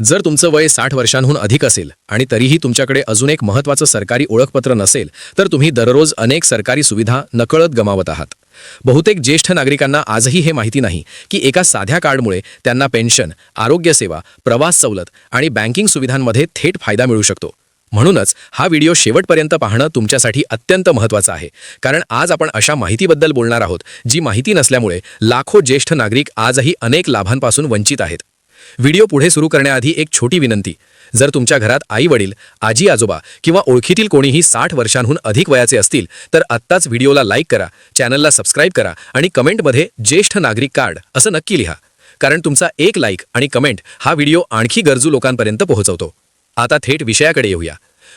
जर तुमचं वय साठ वर्षांहून अधिक असेल आणि तरीही तुमच्याकडे अजून एक महत्त्वाचं सरकारी ओळखपत्र नसेल तर तुम्ही दररोज अनेक सरकारी सुविधा नकळत गमावत आहात. बहुतेक ज्येष्ठ नागरिकांना आजही हे माहिती नाही की एका साध्या कार्डमुळे त्यांना पेन्शन आरोग्यसेवा प्रवास सवलत आणि बँकिंग सुविधांमध्ये थेट फायदा मिळू शकतो. म्हणूनच हा व्हिडिओ शेवटपर्यंत पाहणं तुमच्यासाठी अत्यंत महत्त्वाचं आहे. कारण आज आपण अशा माहितीबद्दल बोलणार आहोत जी माहिती नसल्यामुळे लाखो ज्येष्ठ नागरिक आजही अनेक लाभांपासून वंचित आहेत. व्हिडिओ पुढे सुरू करण्याआधी एक छोटी विनंती. जर तुमच्या घरात आई वडील आजी आजोबा किंवा ओळखीतील कोणीही साठ वर्षांहून अधिक वयाचे असतील तर आत्ताच व्हिडिओला लाईक करा चॅनलला सबस्क्राईब करा आणि कमेंटमध्ये ज्येष्ठ नागरिक कार्ड असं नक्की लिहा. कारण तुमचा एक लाईक आणि कमेंट हा व्हिडिओ आणखी गरजू लोकांपर्यंत पोहोचवतो. आता थेट विषयाकडे येऊया.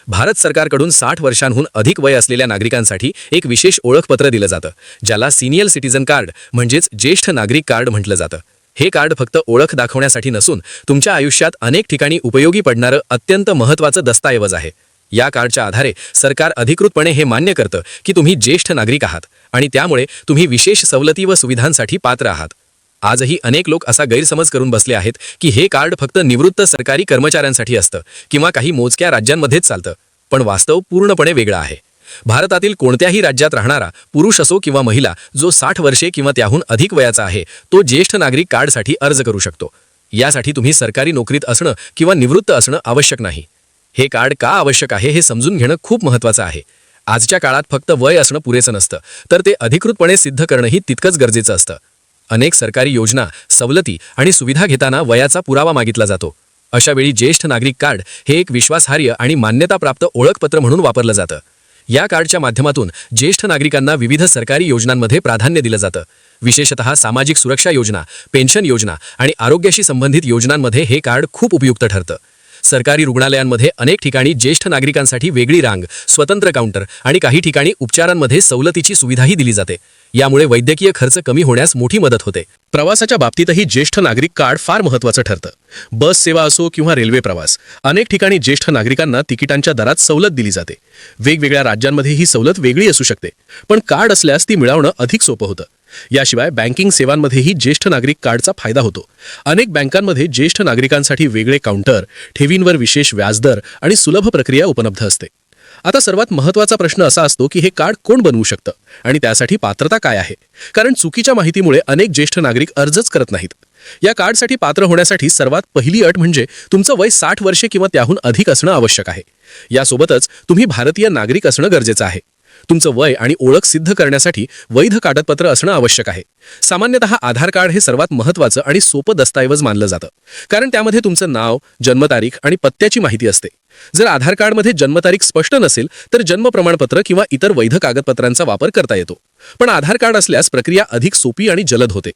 भारत सरकारकडून साठ वर्षांहून अधिक वय असलेल्या नागरिकांसाठी एक विशेष ओळखपत्र दिलं जातं ज्याला सिनियर सिटीजन कार्ड म्हणजेच ज्येष्ठ नागरिक कार्ड म्हटलं जातं. हे कार्ड फक्त ओळख दाखवण्यासाठी नसून तुमच्या आयुष्यात अनेक ठिकाणी उपयोगी पडणारं अत्यंत महत्त्वाचं दस्तऐवज आहे. या कार्डच्या आधारे सरकार अधिकृतपणे हे मान्य करतं की तुम्ही ज्येष्ठ नागरिक आहात आणि त्यामुळे तुम्ही विशेष सवलती व सुविधांसाठी पात्र आहात. आजही अनेक लोक असा गैरसमज करून बसले आहेत की हे कार्ड फक्त निवृत्त सरकारी कर्मचाऱ्यांसाठी असतं किंवा काही मोजक्या राज्यांमध्येच चालतं पण वास्तव पूर्णपणे वेगळं आहे. भारतातील कोणत्याही राज्यात राहणारा पुरुष असो किंवा महिला जो साठ वर्षे किंवा त्याहून अधिक वयाचा आहे तो ज्येष्ठ नागरिक कार्डसाठी अर्ज करू शकतो. यासाठी तुम्ही सरकारी नोकरीत असणं किंवा निवृत्त असणं आवश्यक नाही. हे कार्ड का आवश्यक आहे हे समजून घेणं खूप महत्त्वाचं आहे. आजच्या काळात फक्त वय असणं पुरेसं नसतं तर ते अधिकृतपणे सिद्ध करणंही तितकंच गरजेचं असतं. अनेक सरकारी योजना सवलती आणि सुविधा घेताना वयाचा पुरावा मागितला जातो. अशावेळी ज्येष्ठ नागरिक कार्ड हे एक विश्वासार्ह आणि मान्यताप्राप्त ओळखपत्र म्हणून वापरलं जातं. या कार्डच्या माध्यमातून ज्येष्ठ नागरिकांना विविध सरकारी योजनांमध्ये प्राधान्य दिलं जातं. विशेषतः सामाजिक सुरक्षा योजना पेन्शन योजना आणि आरोग्याशी संबंधित योजनांमध्ये हे कार्ड खूप उपयुक्त ठरतं. सरकारी रुग्णालयांमध्ये अनेक ठिकाणी ज्येष्ठ नागरिकांसाठी वेगळी रांग स्वतंत्र काउंटर आणि काही ठिकाणी उपचारांमध्ये सवलतीची सुविधाही दिली जाते. यामुळे वैद्यकीय खर्च कमी होण्यास मोठी मदत होते. प्रवासाच्या बाबतीतही ज्येष्ठ नागरिक कार्ड फार महत्त्वाचं ठरतं. बस सेवा असो किंवा रेल्वे प्रवास अनेक ठिकाणी ज्येष्ठ नागरिकांना तिकिटांच्या दरात सवलत दिली जाते. वेगवेगळ्या राज्यांमध्ये ही सवलत वेगळी असू शकते पण कार्ड असल्यास ती मिळवणं अधिक सोपं होतं. याशिवाय बँकिंग सेवांमध्येही ज्येष्ठ नागरिक कार्डचा फायदा होतो. अनेक बँकांमध्ये ज्येष्ठ नागरिकांसाठी वेगळे काउंटर ठेवींवर विशेष व्याजदर आणि सुलभ प्रक्रिया उपलब्ध असते. आता सर्वात महत्त्वाचा प्रश्न असा असतो की हे कार्ड कोण बनवू शकतं? आणि त्यासाठी पात्रता काय आहे? कारण चुकीच्या माहितीमुळे अनेक ज्येष्ठ नागरिक अर्जच करत नाहीत. या कार्डसाठी पात्र होण्यासाठी सर्वात पहिली अट म्हणजे तुमचं वय साठ वर्षे किंवा त्याहून अधिक असणं आवश्यक आहे. यासोबतच तुम्ही भारतीय नागरिक असणं गरजेचं आहे. तुमचं वय आणि ओळख सिद्ध करण्यासाठी वैध कागदपत्र असणं आवश्यक आहे. सामान्यतः आधार कार्ड हे सर्वात महत्त्वाचं आणि सोपं दस्तऐवज मानलं जातं. कारण त्यामध्ये तुमचं नाव जन्मतारीख आणि पत्त्याची माहिती असते. जर आधार कार्डमध्ये जन्मतारीख स्पष्ट नसेल तर जन्म प्रमाणपत्र किंवा इतर वैध कागदपत्रांचा वापर करता येतो. पण आधार कार्ड असल्यास प्रक्रिया अधिक सोपी आणि जलद होते.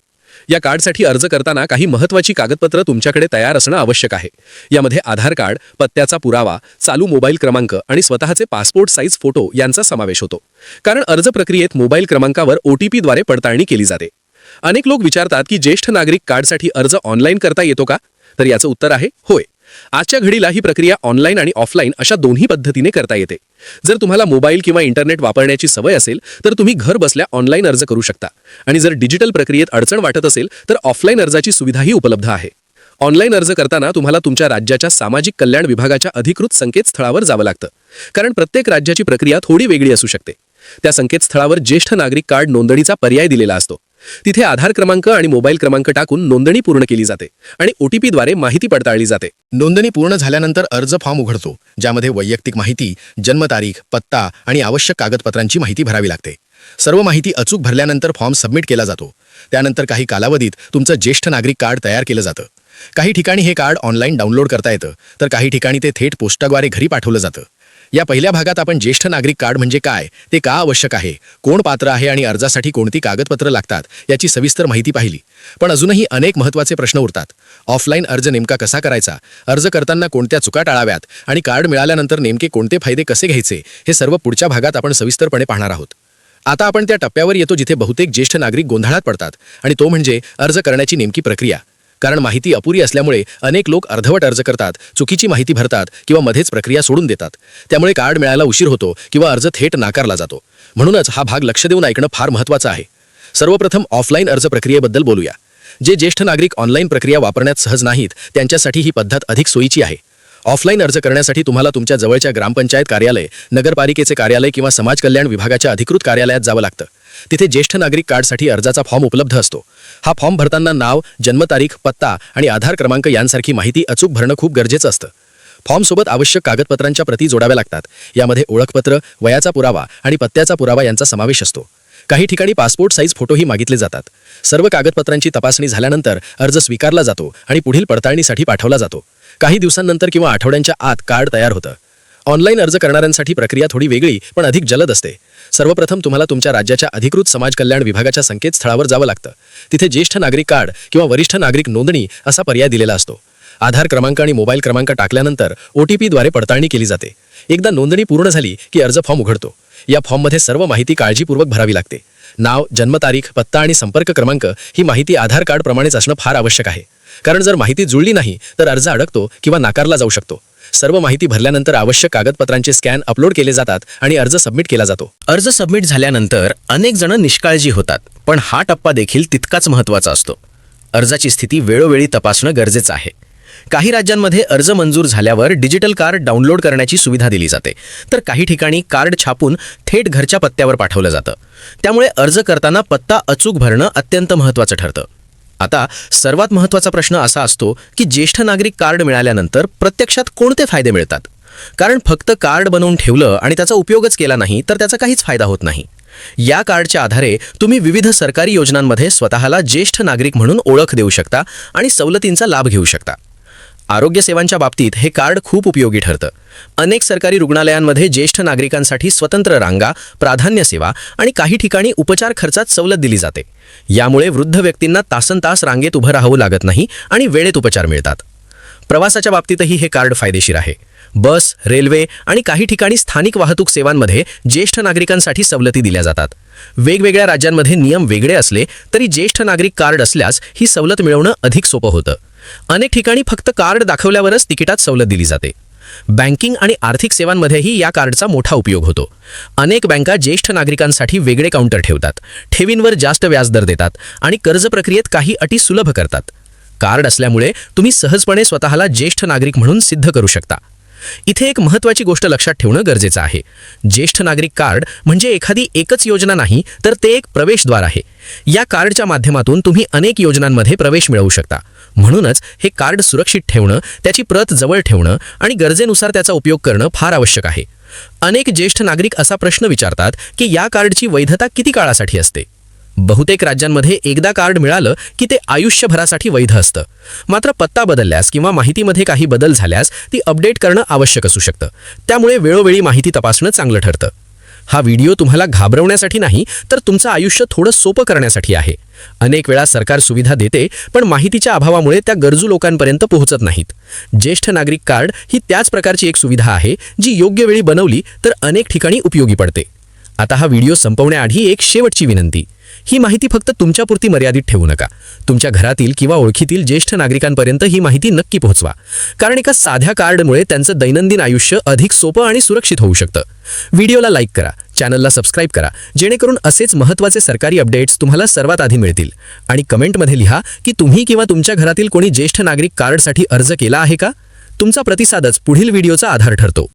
या कार्डसाठी अर्ज करताना काही महत्त्वाची कागदपत्र तुमच्याकडे तयार असणं आवश्यक आहे. यामध्ये आधार कार्ड पत्त्याचा पुरावा चालू मोबाईल क्रमांक आणि स्वतःचे पासपोर्ट साईज फोटो यांचा समावेश होतो. कारण अर्ज प्रक्रियेत मोबाईल क्रमांकावर ओ टी पीद्वारे पडताळणी केली जाते. अनेक लोक विचारतात की ज्येष्ठ नागरिक कार्डसाठी अर्ज ऑनलाईन करता येतो का? तर याचं उत्तर आहे होय. आजच्या घडीला ही प्रक्रिया ऑनलाईन आणि ऑफलाईन अशा दोन्ही पद्धतीने करता येते. जर तुम्हाला मोबाईल किंवा इंटरनेट वापरण्याची सवय असेल तर तुम्ही घर बसल्या ऑनलाईन अर्ज करू शकता. आणि जर डिजिटल प्रक्रियेत अडचण वाटत असेल तर ऑफलाईन अर्जाची सुविधाही उपलब्ध आहे. ऑनलाईन अर्ज करताना तुम्हाला तुमच्या राज्याच्या सामाजिक कल्याण विभागाच्या अधिकृत संकेतस्थळावर जावं लागतं. कारण प्रत्येक राज्याची प्रक्रिया थोडी वेगळी असू शकते. त्या संकेतस्थळावर ज्येष्ठ नागरिक कार्ड नोंदणीचा पर्याय दिलेला असतो. तिथे आधार क्रमांक आणि मोबाईल क्रमांक टाकून नोंदणी पूर्ण केली जाते आणि ओटीपीद्वारे माहिती पडताळली जाते. नोंदणी पूर्ण झाल्यानंतर अर्ज फॉर्म उघडतो ज्यामध्ये वैयक्तिक माहिती जन्मतारीख पत्ता आणि आवश्यक कागदपत्रांची माहिती भरावी लागते. सर्व माहिती अचूक भरल्यानंतर फॉर्म सबमिट केला जातो. त्यानंतर काही कालावधीत तुमचं ज्येष्ठ नागरिक कार्ड तयार केलं जातं. काही ठिकाणी हे कार्ड ऑनलाईन डाउनलोड करता येतं तर काही ठिकाणी ते थेट पोस्टाद्वारे घरी पाठवलं जातं. या पहिल्या भागात आपण ज्येष्ठ नागरिक कार्ड म्हणजे काय ते का आवश्यक आहे कोण पात्र आहे आणि अर्जासाठी कोणती कागदपत्र लागतात याची सविस्तर माहिती पाहिली. पण अजूनही अनेक महत्त्वाचे प्रश्न उरतात. ऑफलाईन अर्ज नेमका कसा करायचा अर्ज करताना कोणत्या चुका टाळाव्यात आणि कार्ड मिळाल्यानंतर नेमके कोणते फायदे कसे घ्यायचे हे सर्व पुढच्या भागात आपण सविस्तरपणे पाहणार आहोत. आता आपण त्या टप्प्यावर येतो जिथे बहुतेक ज्येष्ठ नागरिक गोंधळात पडतात आणि तो म्हणजे अर्ज करण्याची नेमकी प्रक्रिया. कारण माहिती अपुरी असल्यामुळे अनेक लोक अर्धवट अर्ज करतात चुकीची माहिती भरतात किंवा मध्येच प्रक्रिया सोडून देतात. त्यामुळे कार्ड मिळायला उशीर होतो किंवा अर्ज थेट नाकारला जातो. म्हणूनच हा भाग लक्ष देऊन ऐकणं फार महत्त्वाचं आहे. सर्वप्रथम ऑफलाईन अर्ज प्रक्रियेबद्दल बोलूया. जे ज्येष्ठ नागरिक ऑनलाईन प्रक्रिया वापरण्यात सहज नाहीत त्यांच्यासाठी ही पद्धत अधिक सोयीची आहे. ऑफलाईन अर्ज करण्यासाठी तुम्हाला तुमच्या जवळच्या ग्रामपंचायत कार्यालय नगरपालिकेचे कार्यालय किंवा समाज कल्याण विभागाच्या अधिकृत कार्यालयात जावं लागतं. तिथे ज्येष्ठ नागरिक कार्डसाठी अर्जाचा फॉर्म उपलब्ध असतो. हा फॉर्म भरताना नाव जन्मतारीख पत्ता आणि आधार क्रमांक यांसारखी माहिती अचूक भरणं खूप गरजेचं असतं. फॉर्मसोबत आवश्यक कागदपत्रांच्या प्रती जोडाव्या लागतात. यामध्ये ओळखपत्र वयाचा पुरावा आणि पत्त्याचा पुरावा यांचा समावेश असतो. काही ठिकाणी पासपोर्ट साईज फोटोही मागितले जातात. सर्व कागदपत्रांची तपासणी झाल्यानंतर अर्ज स्वीकारला जातो आणि पुढील पडताळणीसाठी पाठवला जातो. काही दिवसांनंतर किंवा आठवड्यांच्या आत कार्ड तयार होतं. ऑनलाईन अर्ज करणाऱ्यांसाठी प्रक्रिया थोडी वेगळी पण अधिक जलद असते. सर्वप्रथम तुम्हाला तुमच्या राज्याच्या अधिकृत समाज कल्याण विभागाच्या संकेतस्थळावर जावं लागतं. तिथे ज्येष्ठ नागरिक कार्ड किंवा वरिष्ठ नागरिक नोंदणी असा पर्याय दिलेला असतो. आधार क्रमांक आणि मोबाईल क्रमांक टाकल्यानंतर ओ टी पीद्वारे पडताळणी केली जाते. एकदा नोंदणी पूर्ण झाली की अर्ज फॉर्म उघडतो. या फॉर्ममध्ये सर्व माहिती काळजीपूर्वक भरावी लागते. नाव जन्मतारीख पत्ता आणि संपर्क क्रमांक ही माहिती आधार कार्डप्रमाणेच असणं फार आवश्यक आहे. कारण जर माहिती जुळली नाही तर अर्ज अडकतो किंवा नाकारला जाऊ शकतो. सर्व माहिती भरल्यानंतर आवश्यक कागदपत्रांचे स्कॅन अपलोड केले जातात आणि अर्ज सबमिट केला जातो. अर्ज सबमिट झाल्यानंतर अनेक जण निष्काळजी होतात पण हा टप्पा देखील तितकाच महत्त्वाचा असतो. अर्जाची स्थिती वेळोवेळी तपासणं गरजेचं आहे. काही राज्यांमध्ये अर्ज मंजूर झाल्यावर डिजिटल कार्ड डाउनलोड करण्याची सुविधा दिली जाते तर काही ठिकाणी कार्ड छापून थेट घरच्या पत्त्यावर पाठवलं जातं. त्यामुळे अर्ज करताना पत्ता अचूक भरणं अत्यंत महत्त्वाचं ठरतं. आता सर्वात महत्त्वाचा प्रश्न असा असतो की ज्येष्ठ नागरिक कार्ड मिळाल्यानंतर प्रत्यक्षात कोणते फायदे मिळतात? कारण फक्त कार्ड बनवून ठेवलं आणि त्याचा उपयोगच केला नाही तर त्याचा काहीच फायदा होत नाही. या कार्डच्या आधारे तुम्ही विविध सरकारी योजनांमध्ये स्वतःला ज्येष्ठ नागरिक म्हणून ओळख देऊ शकता आणि सवलतींचा लाभ घेऊ शकता. आरोग्य सेवांच्या बाबतीत हे कार्ड खूप उपयोगी ठरतं. अनेक सरकारी रुग्णालयांमध्ये ज्येष्ठ नागरिकांसाठी स्वतंत्र रांगा प्राधान्य सेवा आणि काही ठिकाणी उपचार खर्चात सवलत दिली जाते. यामुळे वृद्ध व्यक्तींना तासन तास रांगेत उभं राहावं लागत नाही आणि वेळेत उपचार मिळतात. प्रवासाच्या बाबतीतही हे कार्ड फायदेशीर आहे. बस रेल्वे आणि काही ठिकाणी स्थानिक वाहतूक सेवांमध्ये ज्येष्ठ नागरिकांसाठी सवलती दिल्या जातात. वेगवेगळ्या राज्यांमध्ये नियम वेगळे असले तरी ज्येष्ठ नागरिक कार्ड असल्यास ही सवलत मिळवणं अधिक सोपं होतं. अनेक ठिकाणी फक्त कार्ड दाखवल्यावरच तिकिटात सवलत दिली जाते. बँकिंग आणि आर्थिक सेवांमध्येही या कार्डचा मोठा उपयोग होतो. अनेक बँका ज्येष्ठ नागरिकांसाठी वेगळे काउंटर ठेवतात ठेवींवर जास्त व्याजदर देतात आणि कर्ज प्रक्रियेत काही अटी सुलभ करतात. कार्ड असल्यामुळे तुम्ही सहजपणे स्वतःला ज्येष्ठ नागरिक म्हणून सिद्ध करू शकता. इथे एक महत्त्वाची गोष्ट लक्षात ठेवणं गरजेचं आहे. ज्येष्ठ नागरिक कार्ड म्हणजे एखादी एकच योजना नाही तर ते एक प्रवेशद्वार आहे. या कार्डच्या माध्यमातून तुम्ही अनेक योजनांमध्ये प्रवेश मिळवू शकता. म्हणूनच हे कार्ड सुरक्षित ठेवणं त्याची प्रत जवळ ठेवणं आणि गरजेनुसार त्याचा उपयोग करणं फार आवश्यक आहे. अनेक ज्येष्ठ नागरिक असा प्रश्न विचारतात की या कार्डची वैधता किती काळासाठी असते? बहुतेक राज्यांमध्ये एकदा कार्ड मिळालं की ते आयुष्यभरासाठी वैध असतं. मात्र पत्ता बदलल्यास किंवा माहितीमध्ये काही बदल झाल्यास ती अपडेट करणं आवश्यक असू शकतं. त्यामुळे वेळोवेळी माहिती तपासणं चांगलं ठरतं. हा व्हिडिओ तुम्हाला घाबरवण्यासाठी नाही तर तुमचं आयुष्य थोडं सोपं करण्यासाठी आहे. अनेक वेळा सरकार सुविधा देते पण माहितीच्या अभावामुळे त्या गरजू लोकांपर्यंत पोहोचत नाहीत. ज्येष्ठ नागरिक कार्ड ही त्याच प्रकारची एक सुविधा आहे जी योग्य वेळी बनवली तर अनेक ठिकाणी उपयोगी पडते. आता हा व्हिडिओ संपवण्याआधी एक शेवटची विनंती. ही माहिती फक्त तुमच्यापुरती मर्यादित ठेवू नका. तुमच्या घरातील किंवा ओळखीतील ज्येष्ठ नागरिकांपर्यंत ही माहिती नक्की पोहोचवा. कारण एका साध्या कार्डमुळे त्यांचं दैनंदिन आयुष्य अधिक सोपं आणि सुरक्षित होऊ शकतं. व्हिडिओला लाईक करा चॅनलला सबस्क्राईब करा जेणेकरून असेच महत्त्वाचे सरकारी अपडेट्स तुम्हाला सर्वात आधी मिळतील. आणि कमेंटमध्ये लिहा की तुम्ही किंवा तुमच्या घरातील कोणी ज्येष्ठ नागरिक कार्डसाठी अर्ज केला आहे का? तुमचा प्रतिसादच पुढील व्हिडिओचा आधार ठरतो.